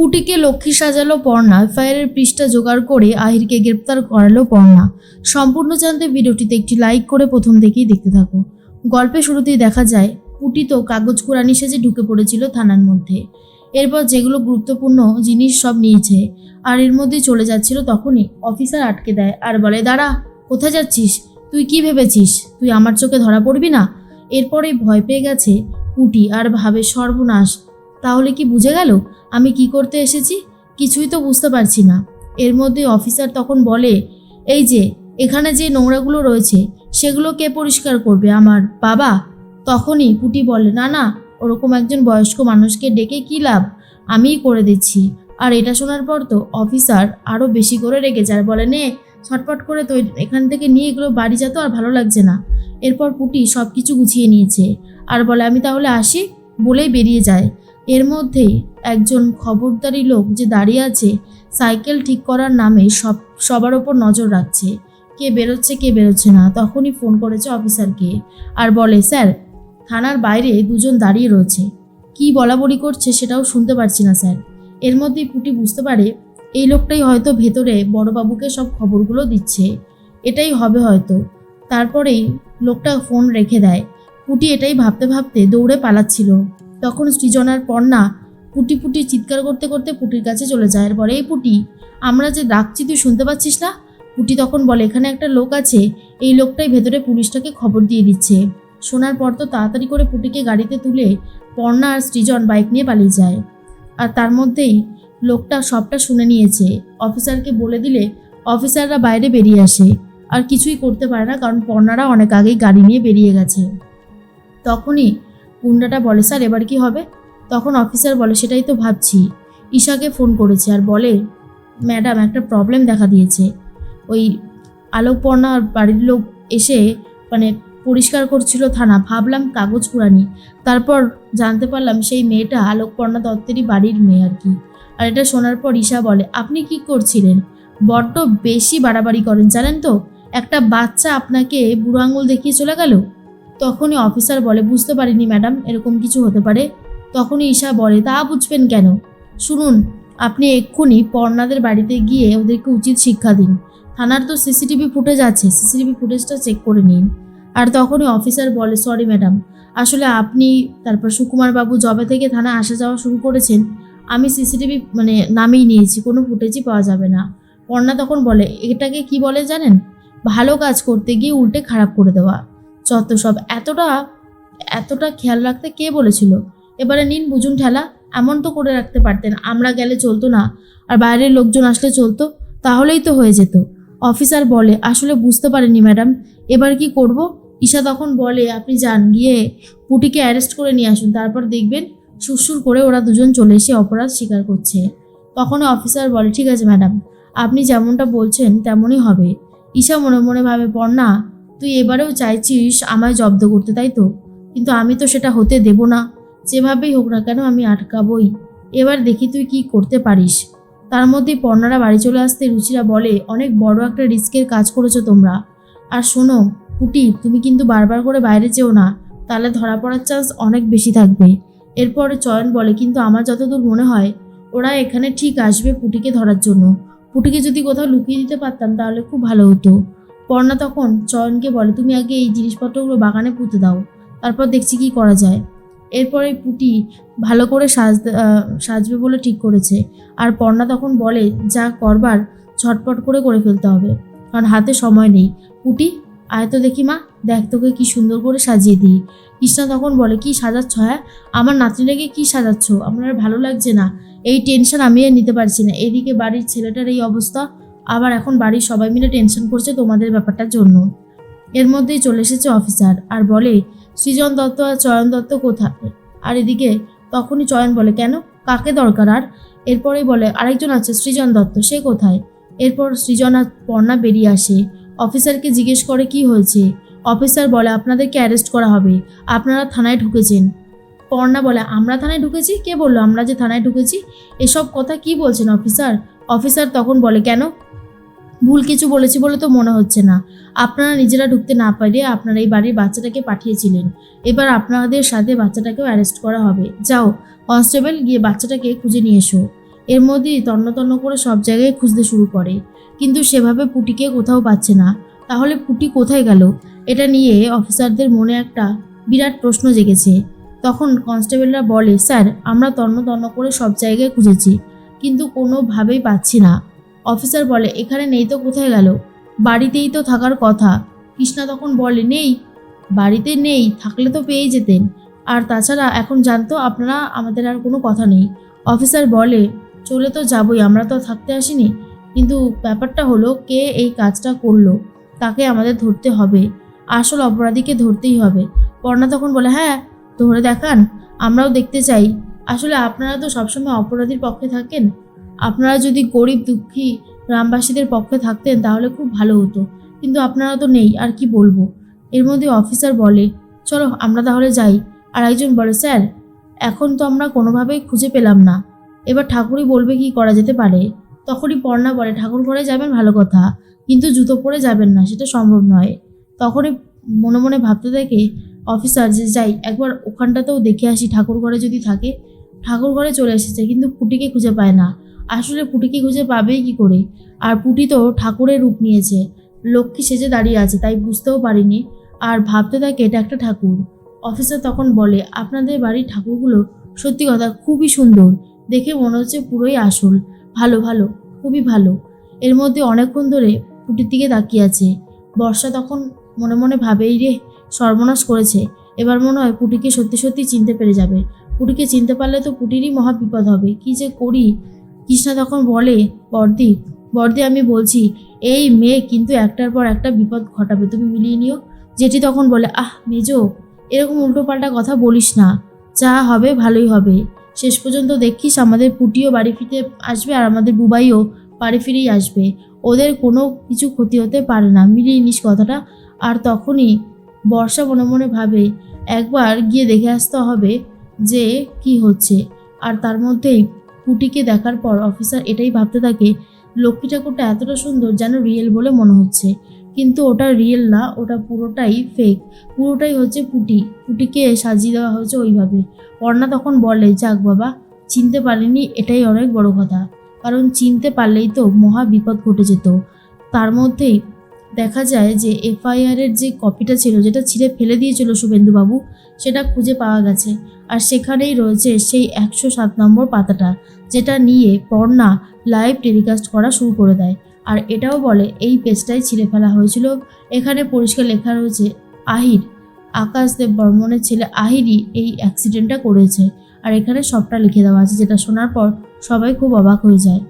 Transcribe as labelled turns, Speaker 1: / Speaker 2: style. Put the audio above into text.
Speaker 1: পুটিকে লক্ষ্মী সাজালো পর্ণা এফআইআরের পৃষ্ঠা জোগাড় করে আহিরকে গ্রেপ্তার করালো পর্ণা। সম্পূর্ণ জানতে ভিডিওটিতে একটি লাইক করে প্রথম থেকেই দেখতে থাকো। গল্পের শুরুতেই দেখা যায় পুটি তো কাগজ কোরআনি সেজে ঢুকে পড়েছিল থানার মধ্যে। এরপর যেগুলো গুরুত্বপূর্ণ জিনিস সব নিয়েছে, আর এর মধ্যে চলে যাচ্ছিল তখনই। অফিসার আটকে দেয়, আর বলে, দাঁড়া, কোথায় যাচ্ছিস? তুই কি ভেবেছিস? তুই আমার চোখে ধরা পড়বি না? এরপরেই ভয় পেয়ে গেছে পুটি আর ভাবে, সর্বনাশ তাহলে কি বুঝে গেল? আমি কি করতে এসেছি? কিছুই তো বুঝতে পারছি না। এর মধ্যে অফিসার তখন বলে, এই যে, এখানে যে নোংরাগুলো রয়েছে, সেগুলো কে পরিষ্কার করবে আমার বাবা? তখনই পুটি বলে, না না, ওরকম একজন বয়স্ক মানুষকে ডেকে কী লাভ? আমিই করে দিচ্ছি। আর এটা শোনার পর তো অফিসার আরও বেশি করে রেগে যায়, বলে, নে ছটপট করে তো এখান থেকে নিয়ে এগুলো বাড়ি যেত আর ভালো লাগছে না। এরপর পুটি সব কিছু গুছিয়ে নিয়েছে। আর বলে, আমি তাহলে আসি? বলেই বেরিয়ে যায়। এর মধ্যেই একজন খবরদারি লোক যে দাঁড়িয়ে আছে, সাইকেল ঠিক করার নামে সব, সবার ওপর নজর রাখছে। কে বেরোচ্ছে কে বেরোচ্ছে না, তখনই ফোন করেছে অফিসারকে আর বলে, স্যার, থানার বাইরে দুজন দাঁড়িয়ে রয়েছে। কি বলা বলি করছে সেটাও শুনতে পারছি না, স্যার। এর মধ্যেই পুটি বুঝতে পারে, এই লোকটাই হয়তো ভেতরে বড়বাবুকে সব খবরগুলো দিচ্ছে। এটাই হবে হয়তো। তারপরেই লোকটা ফোন রেখে দেয়। পুটি এটাই ভাবতে ভাবতে দৌড়ে পালাচ্ছিল। তখন সৃজনার পর্ণা পুটি পুটি চিৎকার করতে করতে পুটির কাছে চলে যায়। বলে এই পুটি, আমরা যে ডাকছি, তুই শুনতে পাচ্ছিস না? পুটি তখন বলে, এখানে একটা লোক আছে, এই লোকটাই ভেতরে পুলিশটাকে খবর দিয়ে দিচ্ছে। শোনার পর তো তাড়াতাড়ি করে পুটিকে গাড়িতে তুলে পর্ণা আর সৃজন বাইক নিয়ে পালিয়ে যায়। আর তার মধ্যেই লোকটা সবটা শুনে নিয়েছে। অফিসারকে বলে দিলে, অফিসাররা বাইরে বেরিয়ে আসে। আর কিছুই করতে পারে না, কারণ পর্ণারা অনেক আগেই গাড়ি নিয়ে বেরিয়ে গেছে। তখনই গুন্ডাটা বলে, স্যার, এবার কি হবে? তখন অফিসার বলে, সেটাই তো ভাবছি। ঈশাকে ফোন করেছে আর বলে, ম্যাডাম, একটা প্রবলেম দেখা দিয়েছে। ওই আলোকপর্ণার বাড়ির লোক এসে মানে পরিষ্কার করছিল থানা। ভাবলাম কাগজ পুরানি। তারপর জানতে পারলাম সেই মেয়েটা আলোকপর্ণা দত্তেরই বাড়ির মেয়ে আর কি। আর এটা শোনার পর ঈশা বলে, আপনি কি করছিলেন? বড্ড বেশি বাড়াবাড়ি করেন, জানেন তো? একটা বাচ্চা আপনাকে বুড়ো আঙুল দেখিয়ে চলে গেল? তখনই অফিসার বলে, বুঝতে পারিনি ম্যাডাম, এরকম কিছু হতে পারে। তখনই ঈশা বলে, তা বুঝবেন কেন? শুনুন, আপনি এক্ষুনি পর্ণাদের বাড়িতে গিয়ে ওদেরকে উচিত শিক্ষা দিন। থানার তো সিসিটিভি ফুটেজ আছে, সিসিটিভি ফুটেজটা চেক করে নিন। আর তখনই অফিসার বলে, সরি ম্যাডাম, আসলে আপনি, তারপর সুকুমার বাবু জবে থেকে থানায় আসা যাওয়া শুরু করেছেন, আমি সিসিটিভি মানে নামেই নিয়েছি, কোনো ফুটেজই পাওয়া যাবে না। পর্ণা তখন বলে, এটাকে কি বলে জানেন? ভালো কাজ করতে গিয়ে উল্টে খারাপ করে দেওয়া। যত সব। এতটা এতটা খেয়াল রাখতে কে বলেছিল? এবারে নিন বুঝুন ঠেলা, এমন তো করে রাখতে পারতেন, আমরা গেলে চলতো না। আর বাইরের লোকজন আসলে চলতো, তাহলেই তো হয়ে যেত। অফিসার বলে, আসলে বুঝতে পারেনি ম্যাডাম, এবার কি করব? ঈশা তখন বলে, আপনি যান, গিয়ে পুটিকে অ্যারেস্ট করে নিয়ে আসুন, তারপর দেখবেন সুরসুর করে ওরা দুজন চলে এসে অপরাধ স্বীকার করছে। তখন অফিসার বলে, ঠিক আছে ম্যাডাম, আপনি যেমনটা বলছেন, তেমনই হবে। ঈশা মনে মনে ভাবে পড়না তুই এবারেও চাইছিস আমায় জব্দ করতে, তাই তো? কিন্তু আমি তো সেটা হতে দেব না। যেভাবেই হোক না কেন আমি আটকাবই। এবার দেখি তুই কি করতে পারিস। তার মধ্যেই পর্ণারা বাড়ি চলে আসতে রুচিরা বলে, অনেক বড় একটা রিস্কের কাজ করেছ তোমরা। আর শোনো, পুটি, তুমি কিন্তু বারবার করে বাইরে যেও না। তাহলে ধরা পড়ার চান্স অনেক বেশি থাকবে। এরপরে চয়ন বলে, কিন্তু আমার যতদূর মনে হয়, ওরা এখানে ঠিক আসবে পুটিকে ধরার জন্য। পুটিকে যদি কোথাও লুকিয়ে দিতে পারতাম, তাহলে খুব ভালো হতো। পর্ণা তখন চয়নকে বলে তুমি আগে এই জিনিসপত্রগুলো বাগানে পুঁতে দাও তারপর দেখছি কি করা যায়। এরপরে পুটি ভালো করে আহ, সাজবে বলে ঠিক করেছে। আর পর্ণা তখন বলে যা করবার ঝটপট করে করে ফেলতে হবে কারণ হাতে সময় নেই। পুটি আয় তো দেখি মা দেখ তোকে কি সুন্দর করে সাজিয়ে দিই। কৃষ্ণা তখন বলে কি সাজাচ্ছ হ্যাঁ? আমার নাতনিটাকে কি সাজাচ্ছ? আমার ভালো লাগছে না। এই টেনশন আমি আর নিতে পারছি না। এদিকে বাড়ির ছেলেটার এই অবস্থা আবার এখন বাড়ির সবাই মিলে টেনশন করছে তোমাদের ব্যাপারটার জন্য। এর মধ্যেই চলে এসেছে অফিসার আর বলে, সৃজন দত্ত আর চয়ন দত্ত কোথায়? আর এদিকে তখনই চয়ন বলে, কেন? কাকে দরকার আর? এরপরেই বলে, আরেকজন আছে, সৃজন দত্ত, সে কোথায়? এরপর সৃজন আর পর্ণা বেরিয়ে আসে। অফিসারকে জিজ্ঞেস করে, কি হয়েছে? অফিসার বলে, আপনাদেরকে অ্যারেস্ট করা হবে। আপনারা থানায় ঢুকেছেন। পর্ণা বলে, আমরা থানায় ঢুকেছি? কে বলল আমরা যে থানায় ঢুকেছি? এসব কথা কি বলছেন অফিসার অফিসার তখন বলে, কেন? ভুল কিছু বলেছি বলে তো মনে হচ্ছে না। আপনারা নিজেরা ঢুকতে না পারে আপনারা এই বাড়ির বাচ্চাটাকে পাঠিয়েছিলেন। এবার আপনাদের সাথে বাচ্চাটাকেও অ্যারেস্ট করা হবে। যাও, কনস্টেবল, গিয়ে বাচ্চাটাকে খুঁজে নিয়ে এসো। এর মধ্যেই তন্ন তন্ন করে সব জায়গায় খুঁজতে শুরু করে। কিন্তু সেভাবে পুটিকে কোথাও পাচ্ছে না। তাহলে পুটি কোথায় গেল? এটা নিয়ে অফিসারদের মনে একটা বিরাট প্রশ্ন জেগেছে। তখন কনস্টেবলরা বলে, স্যার, আমরা তন্ন তন্ন করে সব জায়গায় খুঁজেছি, কিন্তু কোনোভাবেই পাচ্ছি না। অফিসার বলে, এখানে নেই তো, কোথায় গেল? বাড়িতেই তো থাকার কথা। কৃষ্ণা তখন বলে, নেই। বাড়িতে নেই, থাকলে তো পেয়েই যেতেন। আর তাছাড়া এখন জানতো আপনারা, আমাদের আর কোনো কথা নেই। অফিসার বলে, চলে তো যাবই, আমরা তো থাকতে আসিনি। কিন্তু ব্যাপারটা হলো, কে এই কাজটা করল, তাকে আমাদের ধরতে হবে। আসল অপরাধীকে ধরতেই হবে। পর্ণা তখন বলে হ্যাঁ ধরে দেখান, আমরাও দেখতে চাই। আসলে আপনারা তো সবসময় অপরাধীর পক্ষে থাকেন? আপনারা যদি গরিব, দুঃখী গ্রামবাসীদের পক্ষে থাকতেন তাহলে খুব ভালো হতো। কিন্তু আপনারা তো নেই, আর কি বলব? এর মধ্যে অফিসার বলে, চলো আমরা তাহলে যাই। আর একজন বলে, স্যার, এখন তো আমরা কোনোভাবেই খুঁজে পেলাম না। এবার ঠাকুরই বলবে কি করা যেতে পারে। তখনই পর্ণা বলে, ঠাকুর ঘরে যাবেন ভালো কথা, কিন্তু জুতো পরে যাবেন না, সেটা সম্ভব নয়। তখনই মনে মনে ভাবতে থাকে অফিসার যে, যাই, একবার ওখানটাতেও দেখে আসি, ঠাকুর ঘরে যদি থাকে, ঠাকুর ঘরে চলে এসেছে, কিন্তু পুটিকে খুঁজে পায় না। আসলে পুটিকে খুঁজে পাবেই কি করে? আর পুটি তো ঠাকুরের রূপ নিয়েছে। লক্ষ্মী সেজে দাঁড়িয়ে আছে, তাই বুঝতেও পারিনি। আর ভাবতে থাকে এটা একটা ঠাকুর। অফিসার তখন বলে, আপনাদের বাড়ির ঠাকুরগুলো সত্যি কথা খুবই সুন্দর। দেখে মনে হচ্ছে পুরোই আসল। ভালো ভালো, খুবই ভালো। এর মধ্যে অনেকক্ষণ ধরে পুটির দিকে তাকিয়ে আছে। বর্ষা তখন মনে মনে ভাবেই রে, সর্বনাশ করেছে। এবার মনে হয় পুটিকে সত্যি সত্যি চিনতে পেরে যাবে। পুটিকে চিনতে পারলে তো পুটিরই মহা বিপদ হবে। কি যে করি? কৃষ্ণা তখন বলে, বর্দি বর্দি, আমি বলছি, এই মেয়ে কিন্তু একটার পর একটা বিপদ ঘটাবে, তুমি মিলিয়ে নিও। যেটি তখন বলে, আহ, মেজো, এরকম উল্টোপাল্টা কথা বলিস না। যা হবে, ভালোই হবে। শেষ পর্যন্ত দেখিস আমাদের পুটিও বাড়ি ফিরে আসবে আর আমাদের বুবাইও বাড়ি ফিরেই আসবে। ওদের কোনো কিছু ক্ষতি হতে পারে না। মিলিয়ে নিস কথাটা। আর তখনই বর্ষা মনে মনে ভাবে, একবার গিয়ে দেখে আসতে হবে যে কি হচ্ছে। আর তার মধ্যেই পুটিকে দেখার পর অফিসার এটাই ভাবতে থাকে, লক্ষ্মী ঠাকুরটা এতটা সুন্দর যেন রিয়েল বলে মনে হচ্ছে। কিন্তু ওটা রিয়েল না, ওটা পুরোটাই ফেক পুরোটাই হচ্ছে পুটি। পুটিকে সাজিয়ে দেওয়া হয়েছে ওইভাবে। অর্ণা তখন বলে, যাক বাবা, চিনতে পারিনি, এটাই অনেক বড় কথা। কারণ চিনতে পারলেই তো মহা বিপদ ঘটে যেত। তার মধ্যেই দেখা যায় যে এফআইআরের যে কপিটা ছিল, যেটা ছিঁড়ে ফেলে দিয়েছিল শুভেন্দুবাবু, সেটা খুঁজে পাওয়া গেছে। আর সেখানেই রয়েছে সেই একশো সাত নম্বর পাতাটা। যেটা নিয়ে পর্ণা লাইভ টেলিকাস্ট করা শুরু করে দেয়। আর এটাও বলে, এই পেজটাই ছিঁড়ে ফেলা হয়েছিল। এখানে পরিষ্কার লেখা রয়েছে, আহির, আকাশ দেব বর্মনের ছেলে আহিরই এই অ্যাক্সিডেন্টটা করেছে। আর এখানে সবটা লিখে দেওয়া আছে, যেটা শোনার পর সবাই খুব অবাক হয়ে যায়।